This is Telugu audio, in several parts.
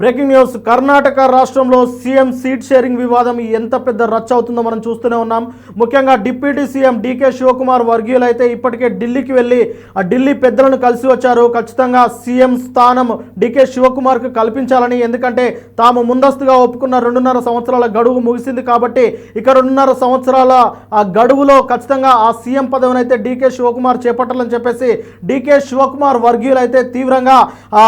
Breaking news. కర్ణాటక రాష్ట్రంలో సీఎం సీట్ షేరింగ్ వివాదం ఎంత పెద్ద రచ్చ అవుతుందో మనం చూస్తూనే ఉన్నాం. ముఖ్యంగా డిప్యూటీ సీఎం డీకే శివకుమార్ వర్గీయులు అయితే ఇప్పటికే ఢిల్లీకి వెళ్ళి ఆ ఢిల్లీ పెద్దలను కలిసి వచ్చారు. ఖచ్చితంగా సీఎం స్థానం డీకే శివకుమార్కు కల్పించాలని ఎందుకంటే తాము ముందస్తుగా ఒప్పుకున్న రెండున్నర సంవత్సరాల గడువు ముగిసింది కాబట్టి ఇక రెండున్నర సంవత్సరాల ఆ గడువులో ఖచ్చితంగా ఆ సీఎం పదవిని అయితే డీకే శివకుమార్ చేపట్టాలని చెప్పేసి డీకే శివకుమార్ వర్గీయులు అయితే తీవ్రంగా ఆ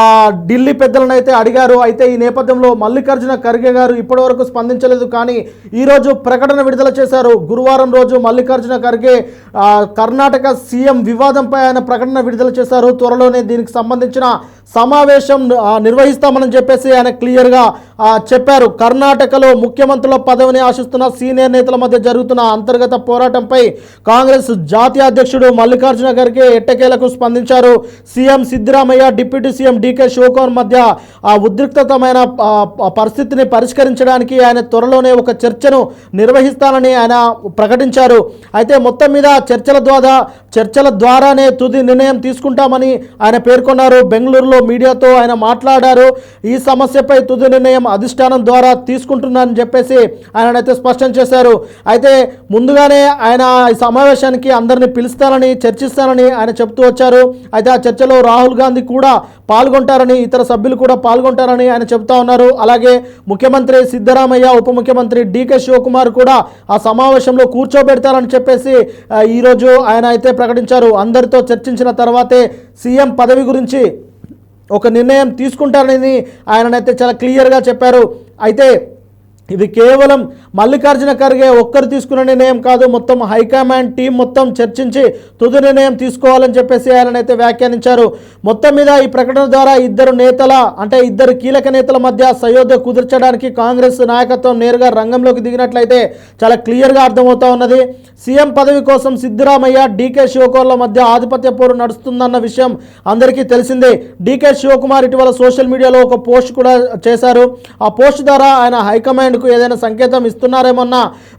ఢిల్లీ పెద్దలను అయితే అడిగారు. అయితే ఈ నేపథ్యంలో మల్లికార్జున ఖర్గే గారు ఇప్పటివరకు స్పందించలేదు కానీ ఈరోజు ప్రకటన విడుదల చేశారు. గురువారం రోజు మల్లికార్జున ఖర్గే కర్ణాటక సీఎం వివాదంపై ఆయన ప్రకటన విడుదల చేశారు. త్వరలోనే దీనికి సంబంధించిన సమావేశం నిర్వహిస్తామని చెప్పేసి ఆయన క్లియర్గా చెప్పారు. కర్ణాటకలో ముఖ్యమంత్రుల పదవిని ఆశిస్తున్న సీనియర్ నేతల మధ్య జరుగుతున్న అంతర్గత పోరాటంపై కాంగ్రెస్ జాతీయ అధ్యక్షుడు మల్లికార్జున ఖర్గే ఎట్టకేలకు స్పందించారు. CM Siddaramaiah deputy CM DK Shivakumar మధ్య ఆ ఉద్రిక్తత ఆ, పరిస్థితిని పరిష్కరించడానికి ఆయన త్వరలోనే ఒక చర్చను నిర్వహిస్తానని ఆయన ప్రకటించారు. అయితే మొత్తం మీద చర్చల ద్వారా చర్చల ద్వారానే తుది నిర్ణయం తీసుకుంటామని ఆయన పేర్కొన్నారు. బెంగళూరులో మీడియాతో ఆయన మాట్లాడారు. ఈ సమస్యపై తుది నిర్ణయం అధిష్టానం ద్వారా తీసుకుంటున్నానని చెప్పేసి ఆయనైతే స్పష్టం చేశారు. అయితే ముందుగానే ఆయన ఈ సమావేశానికి అందరినీ పిలుస్తానని చర్చిస్తానని ఆయన చెప్తూ వచ్చారు. అయితే ఆ చర్చలో రాహుల్ గాంధీ కూడా పాల్గొంటారని ఇతర సభ్యులు కూడా పాల్గొంటారని ఆయన చెప్తా ఉన్నారు. అలాగే ముఖ్యమంత్రి సిద్ధరామయ్య ఉప ముఖ్యమంత్రి డికే శివకుమార్ కూడా ఆ సమావేశంలో కూర్చోబెడతారని చెప్పేసి ఈరోజు ఆయన అయితే ప్రకటించారు. అందరితో చర్చించిన తర్వాతే సీఎం పదవి గురించి ఒక నిర్ణయం తీసుకుంటారని ఆయననైతే చాలా క్లియర్గా చెప్పారు. అయితే ఇది కేవలం మల్లికార్జున ఖర్గే ఒక్కరు తీసుకున్న నిర్ణయం కాదు. మొత్తం హైకమాండ్ టీం మొత్తం చర్చించి తుది నిర్ణయం తీసుకోవాలని చెప్పేసి ఆయననైతే వ్యాఖ్యానించారు. మొత్తం మీద ఈ ప్రకటన ద్వారా ఇద్దరు నేతల అంటే ఇద్దరు కీలక నేతల మధ్య సయోధ్య కుదిర్చడానికి కాంగ్రెస్ నాయకత్వం నేరుగా రంగంలోకి దిగినట్లయితే చాలా క్లియర్గా అర్థమవుతా ఉన్నది. సీఎం పదవి కోసం సిద్ధరామయ్య డీకే శివకుమార్ల మధ్య ఆధిపత్య పోరు నడుస్తుందన్న విషయం అందరికీ తెలిసిందే. డీకే శివకుమార్ ఇటీవల సోషల్ మీడియాలో ఒక పోస్ట్ కూడా చేశారు. ఆ పోస్ట్ ద్వారా ఆయన హైకమాండ్ హైకమాండ్కు ఏదైనా సంకేతం ఇస్తున్నారేమన్న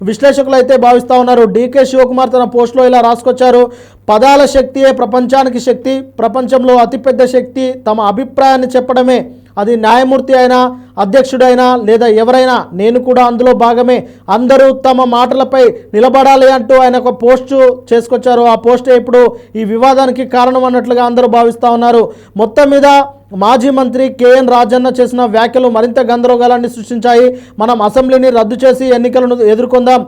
విశ్లేషకులు అయితే భావిస్తూ ఉన్నారు. డీకే శివకుమార్ తన పోస్ట్లో ఇలా రాసుకొచ్చారు. పదాల శక్తియే ప్రపంచానికి శక్తి ప్రపంచంలో అతిపెద్ద శక్తి తమ అభిప్రాయాన్ని చెప్పడమే. అది న్యాయమూర్తి అయినా అధ్యక్షుడైనా లేదా ఎవరైనా నేను కూడా అందులో భాగమే. అందరూ తమ మాటలపై నిలబడాలి అంటూ ఆయన ఒక పోస్టు చేసుకొచ్చారు. ఆ పోస్టే ఇప్పుడు ఈ వివాదానికి కారణం అన్నట్లుగా అందరూ భావిస్తూ ఉన్నారు. మొత్తం మీద మాజీ మంత్రి కేఎన్ రాజన్న చేసిన వ్యాఖ్యలు మరింత గందరగోళాన్ని సృష్టించాయి. మనం అసెంబ్లీని రద్దు చేసి ఎన్నికలను ఎదుర్కొందాం.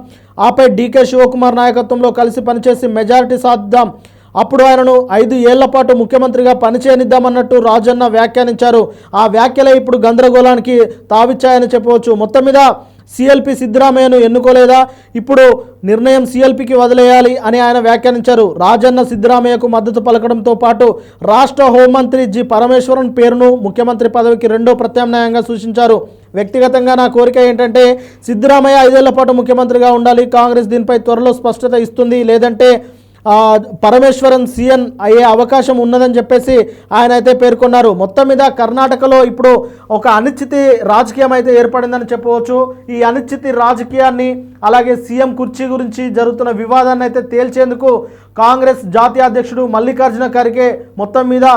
ఆపై డీకే శివకుమార్ నాయకత్వంలో కలిసి పనిచేసి మెజారిటీ సాధిద్దాం. అప్పుడు ఆయనను ఐదు ఏళ్ళ పాటు ముఖ్యమంత్రిగా పనిచేయనిద్దామన్నట్టు రాజన్న వ్యాఖ్యానించారు. ఆ వ్యాఖ్యలే ఇప్పుడు గందరగోళానికి తావిచ్చాయని చెప్పవచ్చు. మొత్తం మీద సిఎల్పి సిద్ధరామయ్యను ఎన్నుకోలేదా? ఇప్పుడు నిర్ణయం సిఎల్పికి వదిలేయాలి అని ఆయన వ్యాఖ్యానించారు. రాజన్న సిద్ధరామయ్యకు మద్దతు పలకడంతో పాటు రాష్ట్ర హోంమంత్రి జి. పరమేశ్వరన్ పేరును ముఖ్యమంత్రి పదవికి రెండో ప్రత్యామ్నాయంగా సూచించారు. వ్యక్తిగతంగా నా కోరిక ఏంటంటే సిద్ధరామయ్య ఐదేళ్ళ పాటు ముఖ్యమంత్రిగా ఉండాలి. కాంగ్రెస్ దీనిపై త్వరలో స్పష్టత ఇస్తుంది. లేదంటే పరమేశ్వరన్ సీఎన్ అయ్యే అవకాశం ఉన్నదని చెప్పేసి ఆయన అయితే పేర్కొన్నారు. మొత్తం మీద కర్ణాటకలో ఇప్పుడు ఒక అనిశ్చితి రాజకీయం అయితే ఏర్పడిందని చెప్పవచ్చు. ఈ అనిశ్చితి రాజకీయాన్ని అలాగే సీఎం కుర్చీ గురించి జరుగుతున్న వివాదాన్ని అయితే తేల్చేందుకు కాంగ్రెస్ జాతీయ అధ్యక్షుడు మల్లికార్జున ఖర్గే మొత్తం మీద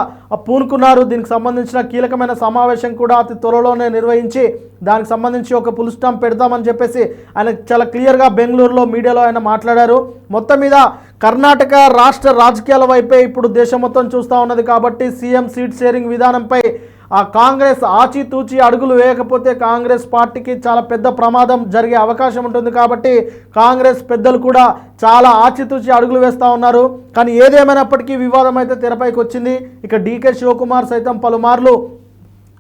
పూనుకున్నారు. దీనికి సంబంధించిన కీలకమైన సమావేశం కూడా అతి త్వరలోనే నిర్వహించి దానికి సంబంధించి ఒక పుల్ స్టాంప్ పెడదామని చెప్పేసి ఆయన చాలా క్లియర్గా బెంగళూరులో మీడియాలో ఆయన మాట్లాడారు. మొత్తం మీద కర్ణాటక రాష్ట్ర రాజకీయాల వైపే ఇప్పుడు దేశం మొత్తం చూస్తూ ఉన్నది కాబట్టి సీఎం సీట్ షేరింగ్ విధానంపై ఆ కాంగ్రెస్ ఆచితూచి అడుగులు వేయకపోతే కాంగ్రెస్ పార్టీకి చాలా పెద్ద ప్రమాదం జరిగే అవకాశం ఉంటుంది కాబట్టి కాంగ్రెస్ పెద్దలు కూడా చాలా ఆచితూచి అడుగులు వేస్తూ ఉన్నారు. కానీ ఏదేమైనప్పటికీ వివాదం అయితే తెరపైకి వచ్చింది. ఇక డీకే శివకుమార్ సైతం పలుమార్లు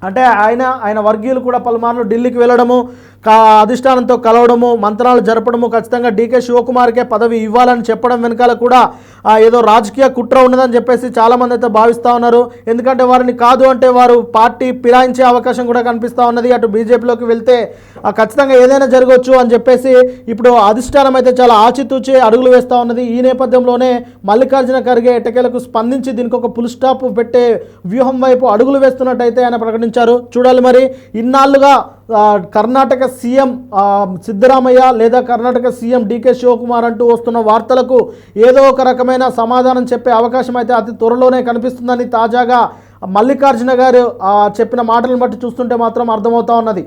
అంటే ఆయన ఆయన వర్గీయులు కూడా పలుమార్లు ఢిల్లీకి వెళ్ళడము అధిష్టానంతో కలవడము మంత్రాలు జరపడము ఖచ్చితంగా డీకే శివకుమార్కే పదవి ఇవ్వాలని చెప్పడం వెనకాల కూడా ఏదో రాజకీయ కుట్ర ఉన్నదని చెప్పేసి చాలామంది అయితే భావిస్తూ ఉన్నారు. ఎందుకంటే వారిని కాదు అంటే వారు పార్టీ పిలాయించే అవకాశం కూడా కనిపిస్తూ ఉన్నది. అటు బీజేపీలోకి వెళ్తే ఖచ్చితంగా ఏదైనా జరగవచ్చు అని చెప్పేసి ఇప్పుడు అధిష్టానం అయితే చాలా ఆచితూచి అడుగులు వేస్తూ ఉన్నది. ఈ నేపథ్యంలోనే మల్లికార్జున ఖర్గే ఎటకేలకు స్పందించి దీనికి ఒక పుల్ స్టాప్ పెట్టే వ్యూహం వైపు అడుగులు వేస్తున్నట్టయితే ఆయన ప్రకటించారు. చూడాలి మరి ఇన్నాళ్ళుగా కర్ణాటక సీఎం సిద్ధరామయ్య లేదా కర్ణాటక సీఎం డీకే శివకుమార్ అంటూ వస్తున్న వార్తలకు ఏదో ఒక రకమైన సమాధానం చెప్పే అవకాశం అయితే అతి త్వరలోనే కనిపిస్తుందని తాజాగా మల్లికార్జున గారు చెప్పిన మాటలను బట్టి చూస్తుంటే మాత్రం అర్థమవుతా ఉన్నది.